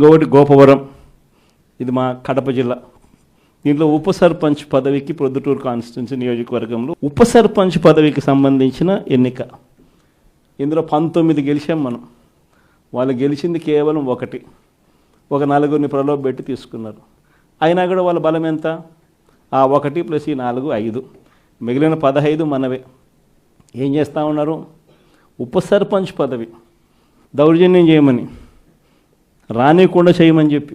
ఇంకొకటి గోపవరం. ఇది మా కడప జిల్లా. దీంట్లో ఉప సర్పంచ్ పదవికి ప్రొద్దుటూరు కాన్స్టిట్యున్సీ నియోజకవర్గంలో ఉప సర్పంచ్ పదవికి సంబంధించిన ఎన్నిక. ఇందులో పంతొమ్మిది గెలిచాం మనం. వాళ్ళు గెలిచింది కేవలం ఒకటి. ఒక నలుగురిని ప్రలోభ పెట్టి తీసుకున్నారు. అయినా కూడా వాళ్ళ బలం ఎంత? ఆ ఒకటి ప్లస్ ఈ నాలుగు ఐదు. మిగిలిన పదహైదు మనవే. ఏం చేస్తూ ఉన్నారు? ఉప సర్పంచ్ పదవి. దౌర్జన్యం చేయమని. రానియకుండా చేయమని చెప్పి.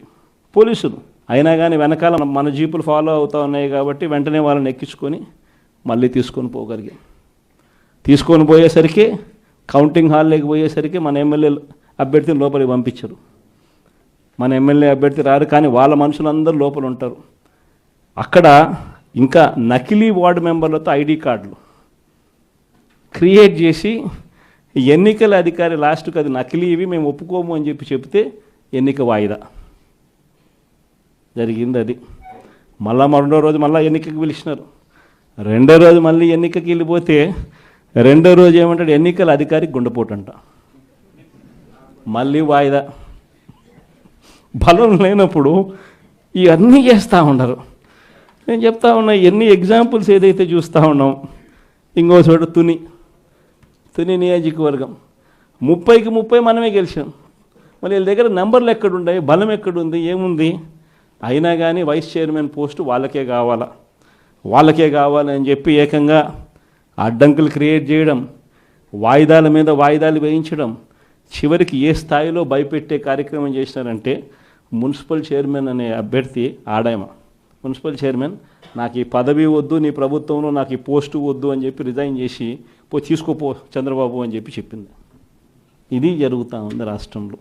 పోలీసులు. అయినా కానీ వెనకాల మన జీపులు ఫాలో అవుతూ ఉన్నాయి కాబట్టి వెంటనే వాళ్ళని ఎక్కించుకొని మళ్ళీ తీసుకొని పోగలిగాం. తీసుకొని పోయేసరికి కౌంటింగ్ హాల్లోకి పోయేసరికి మన ఎమ్మెల్యే అభ్యర్థిని లోపలికి పంపించరు. మన ఎమ్మెల్యే అభ్యర్థి రారు కానీ వాళ్ళ మనుషులందరూ లోపల ఉంటారు. అక్కడ ఇంకా నకిలీ వార్డు మెంబర్లతో ఐడి కార్డులు క్రియేట్ చేసి ఎన్నికల అధికారి లాస్ట్కి అది నకిలీ ఇవి మేము ఒప్పుకోము అని చెప్పి చెప్తే ఎన్నిక వాయిదా జరిగింది అది. మళ్ళా మరో రోజు మళ్ళీ ఎన్నికకి పిలిచినారు. రెండో రోజు మళ్ళీ ఎన్నికకి వెళ్ళిపోతే రెండో రోజు ఏమంటాడు? ఎన్నికల అధికారి గుండెపోటంట. మళ్ళీ వాయిదా. బలం లేనప్పుడు ఇవన్నీ చేస్తూ ఉండరు నేను చెప్తా ఉన్నా ఎన్ని ఎగ్జాంపుల్స్ ఏదైతే చూస్తూ ఉన్నాం ఇంకో చోట తుని. తుని నియోజకవర్గం. ముప్పైకి ముప్పై మనమే గెలిచాం. మరి వీళ్ళ దగ్గర నెంబర్లు ఎక్కడున్నాయి బలం ఎక్కడుంది ఏముంది? అయినా కానీ వైస్ చైర్మన్ పోస్ట్ వాళ్ళకే కావాలా? వాళ్ళకే కావాలని చెప్పి ఏకంగా అడ్డంకులు క్రియేట్ చేయడం వాయిదాల మీద వాయిదాలు వేయించడం చివరికి ఏ స్థాయిలో భయపెట్టే కార్యక్రమం చేసినారంటే మున్సిపల్ చైర్మన్ అనే అభ్యర్థి ఆడాయమ. మున్సిపల్ చైర్మన్ నాకు ఈ పదవి వద్దు నీ ప్రభుత్వంలో నాకు ఈ పోస్టు వద్దు అని చెప్పి రిజైన్ చేసి పో తీసుకోపో చంద్రబాబు అని చెప్పి చెప్పింది. ఇది జరుగుతూ ఉంది రాష్ట్రంలో.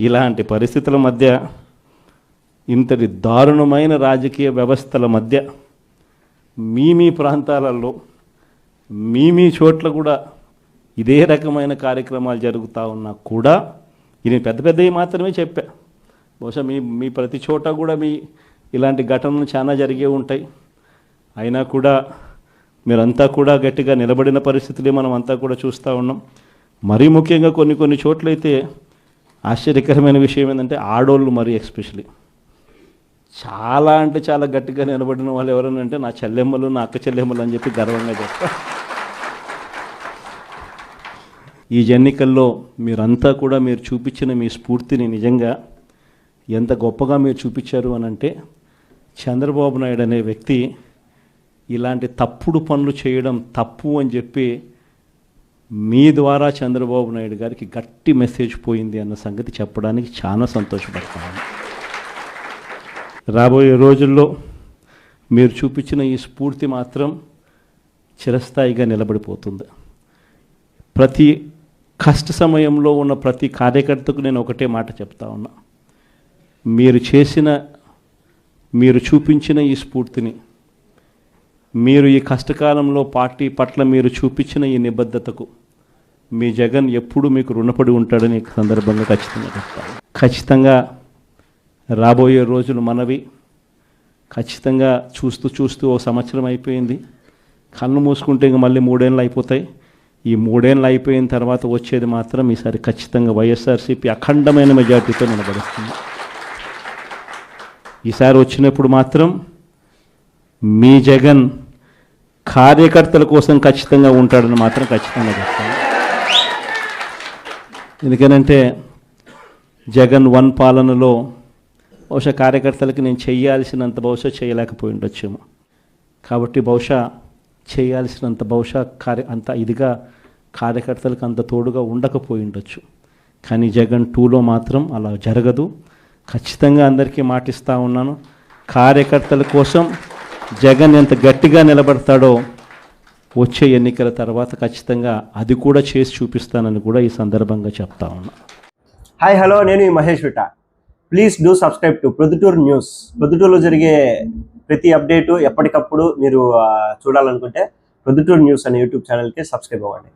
ఇలాంటి పరిస్థితుల మధ్య ఇంతటి దారుణమైన రాజకీయ వ్యవస్థల మధ్య మీ మీ ప్రాంతాలలో మీ మీ చోట్ల కూడా ఇదే రకమైన కార్యక్రమాలు జరుగుతూ ఉన్నా కూడా ఇది పెద్ద పెద్దవి మాత్రమే చెప్పా. బహుశా మీ మీ ప్రతి చోట కూడా మీ ఇలాంటి ఘటనలు చాలా జరిగే ఉంటాయి. అయినా కూడా మీరంతా కూడా గట్టిగా నిలబడిన పరిస్థితులే మనం అంతా కూడా చూస్తూ ఉన్నాం. మరీ ముఖ్యంగా కొన్ని కొన్ని చోట్లయితే ఆశ్చర్యకరమైన విషయం ఏంటంటే ఆడోళ్ళు మరీ ఎస్పెషలీ. చాలా అంటే చాలా గట్టిగా నిలబడిన వాళ్ళు ఎవరైనా అంటే నా చెల్లెమ్మలు నా అక్క చెల్లెమ్మలు అని చెప్పి గర్వంగా చెప్తా ఈ ఎన్నికల్లో మీరంతా కూడా మీరు చూపించిన మీ స్ఫూర్తిని నిజంగా ఎంత గొప్పగా మీరు చూపించారు అని అంటే చంద్రబాబు నాయుడు అనే వ్యక్తి ఇలాంటి తప్పుడు పనులు చేయడం తప్పు అని చెప్పి మీ ద్వారా చంద్రబాబు నాయుడు గారికి గట్టి మెసేజ్ పోయింది అన్న సంగతి చెప్పడానికి చాలా సంతోషపడతాను. రాబోయే రోజుల్లో మీరు చూపించిన ఈ స్ఫూర్తి మాత్రం చిరస్థాయిగా నిలబడిపోతుంది. ప్రతి కష్ట సమయంలో ఉన్న ప్రతి కార్యకర్తకు నేను ఒకటే మాట చెప్తా ఉన్నా. మీరు చేసిన మీరు చూపించిన ఈ స్ఫూర్తిని మీరు ఈ కష్టకాలంలో పార్టీ పట్ల మీరు చూపించిన ఈ నిబద్ధతకు మీ జగన్ ఎప్పుడు మీకు రుణపడి ఉంటాడని సందర్భంగా ఖచ్చితంగా చెప్తాను. ఖచ్చితంగా రాబోయే రోజులు మనవి. ఖచ్చితంగా చూస్తూ చూస్తూ ఓ సంవత్సరం అయిపోయింది. కళ్ళు మూసుకుంటే ఇంక మళ్ళీ మూడేళ్ళు అయిపోతాయి. ఈ మూడేళ్ళు అయిపోయిన తర్వాత వచ్చేది మాత్రం ఈసారి ఖచ్చితంగా వైఎస్ఆర్సీపీ అఖండమైన మెజార్టీతో నిలబడుతుంది. ఈసారి వచ్చినప్పుడు మాత్రం మీ జగన్ కార్యకర్తల కోసం ఖచ్చితంగా ఉంటాడని మాత్రం ఖచ్చితంగా చెప్తాను. ఎందుకనంటే జగన్ వన్ పాలనలో బహుశా కార్యకర్తలకు నేను చేయాల్సినంత బహుశా చేయలేకపోయి ఉండొచ్చేమో కాబట్టి బహుశా చేయాల్సినంత బహుశా కార్య అంత ఇదిగా కార్యకర్తలకు అంత తోడుగా ఉండకపోయి ఉండొచ్చు కానీ జగన్ టూలో మాత్రం అలా జరగదు. ఖచ్చితంగా అందరికీ మాటిస్తూ ఉన్నాను. కార్యకర్తల కోసం జగన్ ఎంత గట్టిగా నిలబడతాడో వచ్చే ఎన్నికల తర్వాత ఖచ్చితంగా అది కూడా చేసి చూపిస్తానని కూడా ఈ సందర్భంగా చెప్తా ఉన్నా. హాయ్ హలో నేను ఈ Mahesh విట please do subscribe to Proddatur news ప్రొద్దుటూరులో జరిగే ప్రతి అప్డేటు ఎప్పటికప్పుడు మీరు చూడాలనుకుంటే ప్రొద్దుటూరు న్యూస్ అనే యూట్యూబ్ ఛానల్కి సబ్స్క్రైబ్ అవ్వండి.